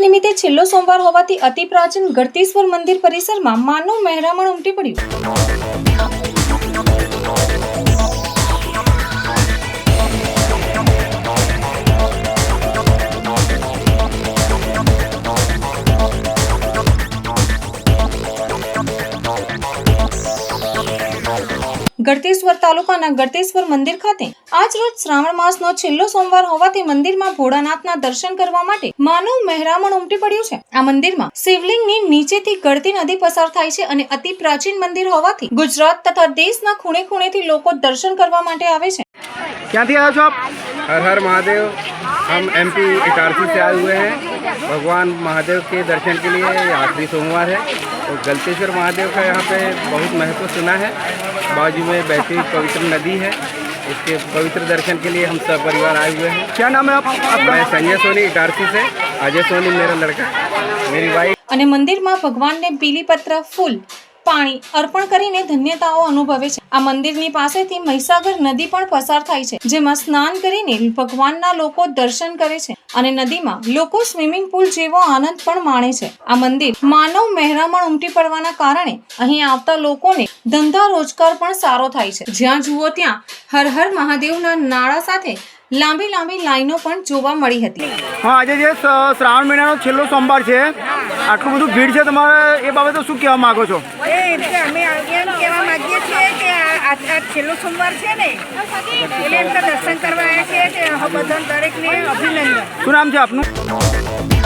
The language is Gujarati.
નિમિત્તે છેલ્લો સોમવાર હોવાથી અતિ પ્રાચીન ગળતેશ્વર મંદિર પરિસરમાં માનવ મહેરામણ ઉમટી પડ્યું. ગળતેશ્વર તાલુકાના ગળતેશ્વર મંદિર ખાતે આજ રોજ શ્રાવણ માસનો છેલ્લો સોમવાર હોવાથી મંદિરમાં ભોળાનાથના દર્શન કરવા માટે માનવ મહેરામણ ઉમટી પડ્યું છે આ મંદિરમાં શિવલિંગની નીચેથી ગળતી નદી પસાર થાય છે અને અતિ પ્રાચીન મંદિર હોવાથી ગુજરાત તથા દેશના ખૂણે ખૂણેથી લોકો દર્શન કરવા માટે આવે છે ક્યાંથી આવ્યો છો આપ हर हर महादेव हम एमपी इटारसी से आए हुए हैं भगवान महादेव के दर्शन के लिए ये आखिरी सोमवार है और गलतेश्वर महादेव का यहाँ पे बहुत महत्व सुना है बाजू में बहती हुई पवित्र नदी है इसके पवित्र दर्शन के लिए हम सब परिवार आए हुए हैं क्या नाम है आप आपका मैं संजय सोनी इटारसी से अजय सोनी मेरा लड़का है मेरी वाइफ અને મંદિરમાં ભગવાનને બીલીપત્ર ફૂલ પાણી અર્પણ કરીને ધન્યતાઓ અનુભવે છે. આ મંદિરની પાસેથી મહીસાગર નદી પણ પસાર થાય છે, જેમાં સ્નાન કરીને ભગવાનના લોકો દર્શન કરે છે અને નદીમાં લોકો સ્વિમિંગ પુલ જેવો આનંદ પણ માણે છે. આ મંદિર માનવ મહેરામણ ઉમટી પડવાના કારણે અહીં આવતા લોકોને ધંધા રોજગાર પણ સારો થાય છે. જ્યાં જુઓ ત્યાં હર હર મહાદેવના નાળા સાથે લાંબી લાંબી લાઈનો પણ જોવા મળી હતી. આજે જે શ્રાવણ મહિનાનો છેલ્લો સોમવાર છે. આટલું બધું ભીડ છે તમારે એ બાબતે શું કહેવા માંગો છો? એ એટલે અમે એમ કહેવા માંગીએ છીએ કે આ છેલ્લો સોમવાર છે ને એટલે એમ તો દર્શન કરવા આવ્યા છે કે બધા દરેકને અભિનંદન. શું નામ છે આપનું?